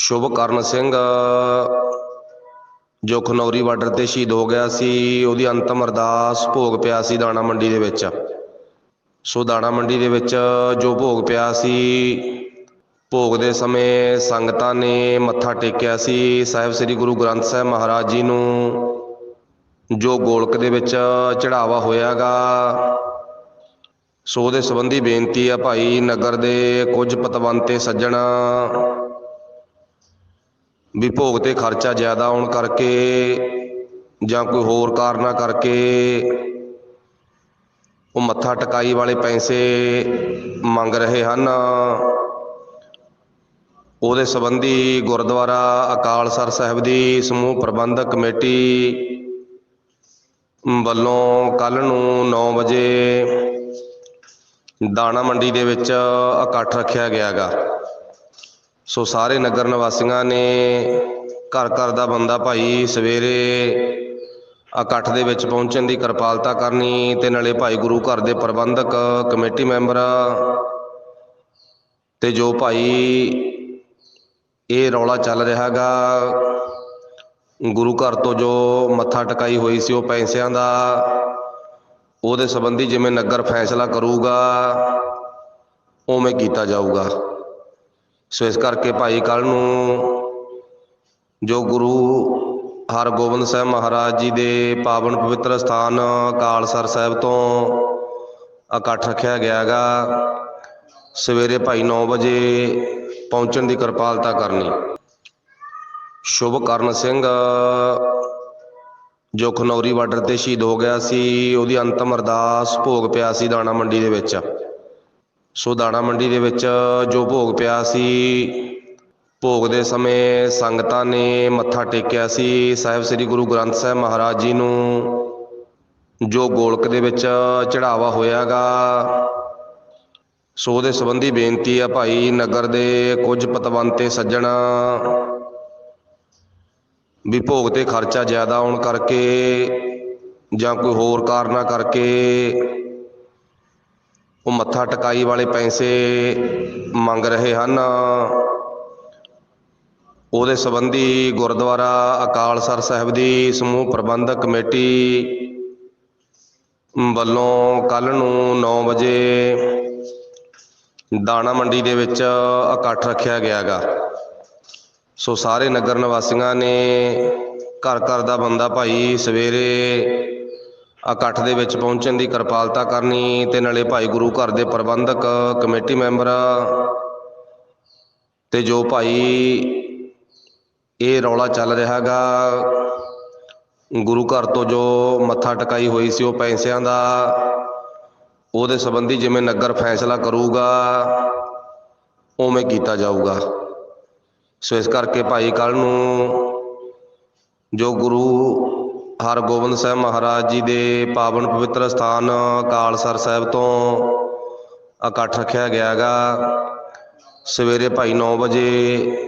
ਸ਼ੁਭਕਰਨ ਸਿੰਘ। ਜੋ ਖਨੌਰੀ ਬਾਰਡਰ ਤੇ ਸ਼ਹੀਦ ਹੋ ਗਿਆ ਸੀ। ਉਹਦੀ ਅੰਤਮ ਅਰਦਾਸ ਭੋਗ ਪਿਆ ਸੀ ਦਾਣਾ ਮੰਡੀ ਦੇ ਵਿੱਚ। ਸੋ ਦਾਣਾ ਮੰਡੀ ਦੇ ਵਿੱਚ ਜੋ ਭੋਗ ਪਿਆ ਸੀ, ਭੋਗ ਦੇ ਸਮੇਂ ਸੰਗਤਾਂ ਨੇ ਮੱਥਾ ਟੇਕਿਆ ਸੀ। ਸਾਹਿਬ ਸ੍ਰੀ ਗੁਰੂ ਗ੍ਰੰਥ ਸਾਹਿਬ ਮਹਾਰਾਜ ਜੀ ਨੂੰ ਜੋ ਗੋਲਕ ਦੇ ਵਿੱਚ ਚੜਾਵਾ ਹੋਇਆਗਾ। ਸੋ ਉਹਦੇ ਸੰਬੰਧੀ ਬੇਨਤੀ ਆ ਭਾਈ ਨਗਰ ਦੇ ਕੁਝ ਪਤਵੰਤੇ ਸੱਜਣ। ਵੀ ਭੋਗ ਤੇ ਖਰਚਾ ਜ਼ਿਆਦਾ ਆਉਣ ਕਰਕੇ ਜਾਂ ਕੋਈ ਹੋਰ ਕਾਰਨਾ ਕਰਕੇ ਉਹ ਮੱਥਾ ਟਕਾਈ ਵਾਲੇ ਪੈਸੇ ਮੰਗ ਰਹੇ ਹਨ। ਉਹਦੇ ਸੰਬੰਧੀ ਗੁਰਦੁਆਰਾ ਅਕਾਲਸਰ ਸਾਹਿਬ ਦੀ ਸਮੂਹ ਪ੍ਰਬੰਧਕ ਕਮੇਟੀ ਵੱਲੋਂ ਕੱਲ ਨੂੰ 9 ਵਜੇ ਦਾਣਾ ਮੰਡੀ ਦੇ ਵਿੱਚ ਇਕੱਠ ਰੱਖਿਆ ਗਿਆਗਾ। ਸੋ ਸਾਰੇ ਨਗਰ ਨਿਵਾਸੀਆਂ ਨੇ ਘਰ ਘਰ ਦਾ ਬੰਦਾ ਭਾਈ ਸਵੇਰੇ ਇਕੱਠ ਦੇ ਵਿੱਚ ਪਹੁੰਚਣ ਦੀ ਕਿਰਪਾਲਤਾ ਕਰਨੀ ਤੇ ਨਾਲੇ ਭਾਈ ਗੁਰੂ ਘਰ ਦੇ ਪ੍ਰਬੰਧਕ ਕਮੇਟੀ ਮੈਂਬਰ ਤੇ ਜੋ ਭਾਈ ਇਹ ਰੌਲਾ ਚੱਲ ਰਿਹਾਗਾ, ਗੁਰੂ ਘਰ ਤੋਂ ਜੋ ਮੱਥਾ ਟਕਾਈ ਹੋਈ ਸੀ ਉਹ ਪੈਸਿਆਂ ਦਾ, ਉਹਦੇ ਸੰਬੰਧੀ ਜਿਵੇਂ ਨਗਰ ਫੈਸਲਾ ਕਰੂਗਾ, ਉਵੇਂ ਕੀਤਾ ਜਾਊਗਾ। ਸੋ ਇਸ ਕਰਕੇ ਭਾਈ ਕੱਲ ਨੂੰ ਜੋ ਗੁਰੂ ਹਰਗੋਬਿੰਦ ਸਾਹਿਬ ਮਹਾਰਾਜ ਜੀ ਦੇ ਪਾਵਨ ਪਵਿੱਤਰ ਸਥਾਨ ਕਾਲਸਰ ਸਾਹਿਬ ਤੋਂ ਇਕੱਠ ਰੱਖਿਆ ਗਿਆਗਾ ਸਵੇਰੇ ਭਾਈ 9 ਵਜੇ ਪਹੁੰਚਣ ਦੀ ਕਿਰਪਾਲਤਾ ਕਰਨੀ। ਸ਼ੁਭ ਕਰਨ ਸਿੰਘ, ਜੋ ਖਨੌਰੀ ਬਾਰਡਰ ਤੇ ਸ਼ਹੀਦ ਹੋ ਗਿਆ ਸੀ, ਉਹਦੀ ਅੰਤਮ ਅਰਦਾਸ ਭੋਗ ਪਿਆ ਸੀ ਦਾਣਾ ਮੰਡੀ ਦੇ ਵਿੱਚ। ਸੋ ਦਾਣਾ ਮੰਡੀ ਦੇ ਵਿੱਚ ਜੋ ਭੋਗ ਪਿਆ ਸੀ, ਭੋਗ ਦੇ ਸਮੇਂ ਸੰਗਤਾਂ ਨੇ ਮੱਥਾ ਟੇਕਿਆ ਸੀ। ਸਾਹਿਬ ਸ੍ਰੀ ਗੁਰੂ ਗ੍ਰੰਥ ਸਾਹਿਬ ਮਹਾਰਾਜ ਜੀ ਨੂੰ ਜੋ ਗੋਲਕ ਦੇ ਵਿੱਚ ਚੜਾਵਾ ਹੋਇਆਗਾ। ਸੋ ਉਹਦੇ ਸੰਬੰਧੀ ਬੇਨਤੀ ਆ ਭਾਈ ਨਗਰ ਦੇ ਕੁਝ ਪਤਵੰਤੇ ਸੱਜਣ ਵੀ ਭੋਗ ਤੇ ਖਰਚਾ ਜ਼ਿਆਦਾ ਆਉਣ ਕਰਕੇ ਜਾਂ ਕੋਈ ਹੋਰ ਕਾਰਨਾ ਕਰਕੇ ਉਹ ਮੱਥਾ ਟਕਾਈ ਵਾਲੇ ਪੈਸੇ ਮੰਗ ਰਹੇ ਹਨ। ਉਹਦੇ ਸੰਬੰਧੀ ਗੁਰਦੁਆਰਾ ਅਕਾਲਸਰ ਸਾਹਿਬ ਦੀ ਸਮੂਹ ਪ੍ਰਬੰਧਕ ਕਮੇਟੀ ਵੱਲੋਂ ਕੱਲ ਨੂੰ 9 ਵਜੇ ਦਾਣਾ ਮੰਡੀ ਦੇ ਵਿੱਚ ਇਕੱਠ ਰੱਖਿਆ ਗਿਆਗਾ। ਸੋ ਸਾਰੇ ਨਗਰ ਨਿਵਾਸੀਆਂ ਨੇ ਘਰ ਘਰ ਦਾ ਬੰਦਾ ਭਾਈ ਸਵੇਰੇ ਇਕੱਠ ਦੇ ਵਿੱਚ ਪਹੁੰਚਣ ਦੀ ਕਿਰਪਾਲਤਾ ਕਰਨੀ ਤੇ ਨਾਲੇ ਭਾਈ ਗੁਰੂ ਘਰ ਦੇ ਪ੍ਰਬੰਧਕ ਕਮੇਟੀ ਮੈਂਬਰ ਤੇ ਜੋ ਭਾਈ ਇਹ ਰੌਲਾ ਚੱਲ ਰਿਹਾਗਾ ਗੁਰੂ ਘਰ ਤੋਂ ਜੋ ਮੱਥਾ ਟਕਾਈ ਹੋਈ ਸੀ ਉਹ ਪੈਸਿਆਂ ਦਾ, ਉਹਦੇ ਸੰਬੰਧੀ ਜਿਵੇਂ ਨਗਰ ਫੈਸਲਾ ਕਰੂਗਾ, ਉਵੇਂ ਕੀਤਾ ਜਾਊਗਾ। ਸੋ ਇਸ ਕਰਕੇ ਭਾਈ ਕੱਲ ਨੂੰ ਜੋ ਗੁਰੂ ਹਰਗੋਬਿੰਦ ਸਾਹਿਬ ਮਹਾਰਾਜ ਜੀ ਦੇ ਪਾਵਨ ਪਵਿੱਤਰ ਸਥਾਨ ਕਾਲਸਰ ਸਾਹਿਬ ਤੋਂ ਇਕੱਠ ਰੱਖਿਆ ਗਿਆਗਾ। ਸਵੇਰੇ ਭਾਈ 9 ਵਜੇ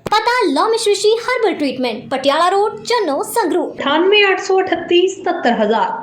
Lomish Rishi herbal treatment Patiala road Channo Sangrur. 9883 77000